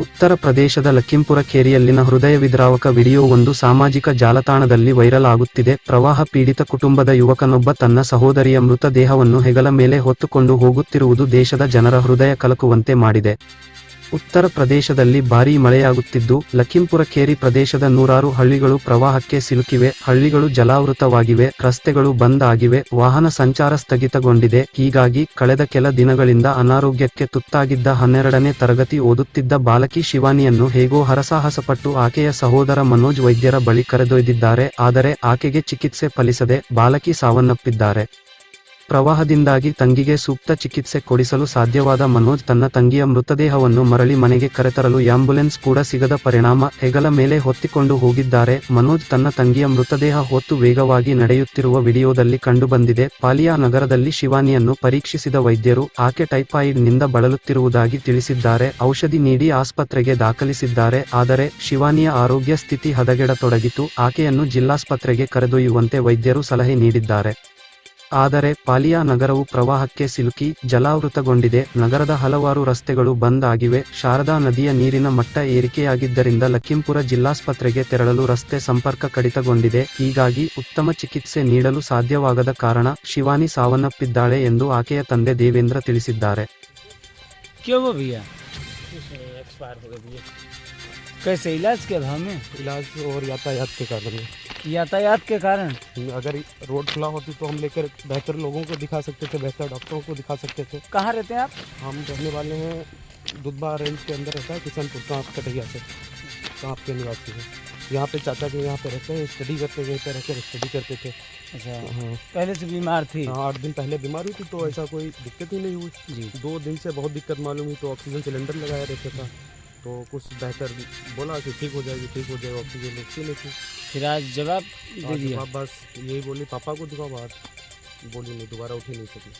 ಉತ್ತರ ಪ್ರದೇಶದ ಲಖೀಂಪುರ ಕೇರಿಯಲ್ಲಿನ ಹೃದಯ ವಿದ್ರಾವಕ ವಿಡಿಯೋ ಒಂದು ಸಾಮಾಜಿಕ ಜಾಲತಾಣದಲ್ಲಿ ವೈರಲ್ ಆಗುತ್ತಿದೆ. ಪ್ರವಾಹ ಪೀಡಿತ ಕುಟುಂಬದ ಯುವಕನೊಬ್ಬ ತನ್ನ ಸಹೋದರಿಯ ಮೃತದೇಹವನ್ನು ಹೆಗಲ ಮೇಲೆ ಹೊತ್ತುಕೊಂಡು ಹೋಗುತ್ತಿರುವುದು ದೇಶದ ಜನರ ಹೃದಯ ಕಲಕುವಂತೆ ಮಾಡಿದೆ. ಉತ್ತರ ಪ್ರದೇಶದಲ್ಲಿ ಭಾರೀ ಮಳೆಯಾಗುತ್ತಿದ್ದು ಲಖೀಂಪುರ ಕೇರಿ ಪ್ರದೇಶದ ನೂರಾರು ಹಳ್ಳಿಗಳು ಪ್ರವಾಹಕ್ಕೆ ಸಿಲುಕಿವೆ. ಹಳ್ಳಿಗಳು ಜಲಾವೃತವಾಗಿವೆ, ರಸ್ತೆಗಳು ಬಂದ್ ಆಗಿವೆ, ವಾಹನ ಸಂಚಾರ ಸ್ಥಗಿತಗೊಂಡಿದೆ. ಹೀಗಾಗಿ ಕಳೆದ ಕೆಲ ದಿನಗಳಿಂದ ಅನಾರೋಗ್ಯಕ್ಕೆ ತುತ್ತಾಗಿದ್ದ ಹನ್ನೆರಡನೇ ತರಗತಿ ಓದುತ್ತಿದ್ದ ಬಾಲಕಿ ಶಿವಾನಿಯನ್ನು ಹೇಗೋ ಹರಸಾಹಸಪಟ್ಟು ಆಕೆಯ ಸಹೋದರ ಮನೋಜ್ ವೈದ್ಯರ ಬಳಿ ಕರೆದೊಯ್ದಿದ್ದಾರೆ. ಆದರೆ ಆಕೆಗೆ ಚಿಕಿತ್ಸೆ ಫಲಿಸದೆ ಬಾಲಕಿ ಸಾವನ್ನಪ್ಪಿದ್ದಾರೆ. ಪ್ರವಾಹದಿಂದಾಗಿ ತಂಗಿಗೆ ಸೂಕ್ತ ಚಿಕಿತ್ಸೆ ಕೊಡಿಸಲು ಸಾಧ್ಯವಾದ ಮನೋಜ್ ತನ್ನ ತಂಗಿಯ ಮೃತದೇಹವನ್ನು ಮರಳಿ ಮನೆಗೆ ಕರೆತರಲು ಆಂಬ್ಯುಲೆನ್ಸ್ ಕೂಡ ಸಿಗದ ಪರಿಣಾಮ ಹೆಗಲ ಮೇಲೆ ಹೊತ್ತಿಕೊಂಡು ಹೋಗಿದ್ದಾರೆ. ಮನೋಜ್ ತನ್ನ ತಂಗಿಯ ಮೃತದೇಹ ಹೊತ್ತು ವೇಗವಾಗಿ ನಡೆಯುತ್ತಿರುವ ವಿಡಿಯೋದಲ್ಲಿ ಕಂಡುಬಂದಿದೆ. ಪಾಲಿಯಾ ನಗರದಲ್ಲಿ ಶಿವಾನಿಯನ್ನು ಪರೀಕ್ಷಿಸಿದ ವೈದ್ಯರು ಆಕೆ ಟೈಫಾಯ್ಡ್ನಿಂದ ಬಳಲುತ್ತಿರುವುದಾಗಿ ತಿಳಿಸಿದ್ದಾರೆ. ಔಷಧಿ ನೀಡಿ ಆಸ್ಪತ್ರೆಗೆ ದಾಖಲಿಸಿದ್ದಾರೆ. ಆದರೆ ಶಿವಾನಿಯ ಆರೋಗ್ಯ ಸ್ಥಿತಿ ಹದಗೆಡತೊಡಗಿತು. ಆಕೆಯನ್ನು ಜಿಲ್ಲಾಸ್ಪತ್ರೆಗೆ ಕರೆದೊಯ್ಯುವಂತೆ ವೈದ್ಯರು ಸಲಹೆ ನೀಡಿದ್ದಾರೆ. ಆದರೆ ಪಾಲಿಯಾ ನಗರವು ಪ್ರವಾಹಕ್ಕೆ ಸಿಲುಕಿ ಜಲಾವೃತಗೊಂಡಿದೆ ನಗರದ ಹಲವಾರು ರಸ್ತೆಗಳು ಬಂದ್ ಆಗಿವೆ ಶಾರದಾ ನದಿಯ ನೀರಿನ ಮಟ್ಟ ಏರಿಕೆಯಾಗಿದ್ದರಿಂದ ಲಖೀಂಪುರ ಜಿಲ್ಲಾಸ್ಪತ್ರೆಗೆ ತೆರಳಲು ರಸ್ತೆ ಸಂಪರ್ಕ ಕಡಿತಗೊಂಡಿದೆ ಹೀಗಾಗಿ ಉತ್ತಮ ಚಿಕಿತ್ಸೆ ನೀಡಲು ಸಾಧ್ಯವಾಗದ ಕಾರಣ ಶಿವಾನಿ ಸಾವನ್ನಪ್ಪಿದ್ದಾಳೆ ಎಂದು ಆಕೆಯ ತಂದೆ ದೇವೇಂದ್ರ ತಿಳಿಸಿದ್ದಾರೆ क्यों वो भैया एक्सपायर हो गए भैया कैसे इलाज के भाव में इलाज और यातायात के कारण में। यातायात के कारण। अगर रोड खुला होती तो हम लेकर बेहतर लोगों को दिखा सकते थे बेहतर डॉक्टरों को दिखा सकते थे। कहाँ रहते हैं आप? हम रहने वाले हैं दुधबा रेंज के अंदर रहता है किशनपुर काँप कटैया से। कहाँ के निवासी हैं। यहाँ पे चाचा जी यहाँ पे रहते हैं स्टडी करते यहीं पे रहकर स्टडी करते थे। अच्छा। हाँ। पहले से बीमार थी? हाँ, आठ दिन पहले बीमार हुई थी तो ऐसा कोई दिक्कत ही नहीं हुई। जी। दो दिन से बहुत दिक्कत मालूम हुई तो ऑक्सीजन सिलेंडर लगाया रहता था। तो कुछ बेहतर बोला कि ठीक हो जाएगी ठीक हो जाएगी ऑक्सीजन लेती थी। फिर आज जवाब दे दिया। आप बस यही बोली पापा को दिखाओ बात बोली नहीं दोबारा उठी नहीं सकी।